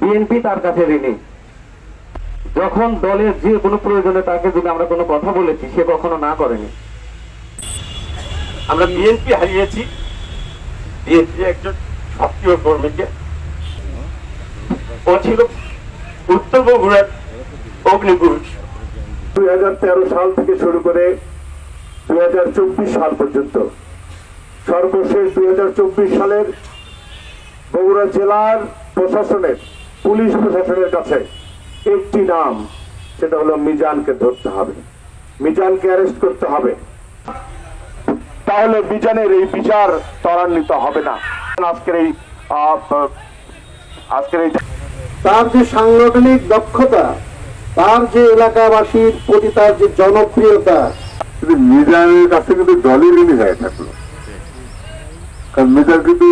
BNP তার কাছে ঋণী। যখন দলের যে কোনো প্রয়োজনে তাকে যদি আমরা কোনো কথা বলেছি সে কখনো না করেনি। আমরা বিএনপি হারিয়েছি। বিএনপি একজন সক্রিয় কর্মীকে। ও ছিল উত্তর বগুড়ার অগ্নিপুরুষ। দুই সাল থেকে শুরু করে দুই হাজার চব্বিশ সাল পর্যন্ত। সর্বশেষ দুই হাজার চব্বিশ সালের বগুড়া জেলার প্রশাসনের পুলিশ প্রশাসনের কাছে একটি নাম সেটা হলো মিজানকে ধরতে হবে। মিজানকে অ্যারেস্ট করতে হবে। তাহলে মিজানের এই বিচার ত্বরান্বিত হবে না। আজকের এই আজকের এই তার যে সাংগঠনিক দক্ষতা তার যে এলাকাবাসীর প্রতি তার যে জনপ্রিয়তা কিন্তু মিজানের কাছে কিন্তু দলই ঋণী হয়ে থাকল। কারণ মিজান কিন্তু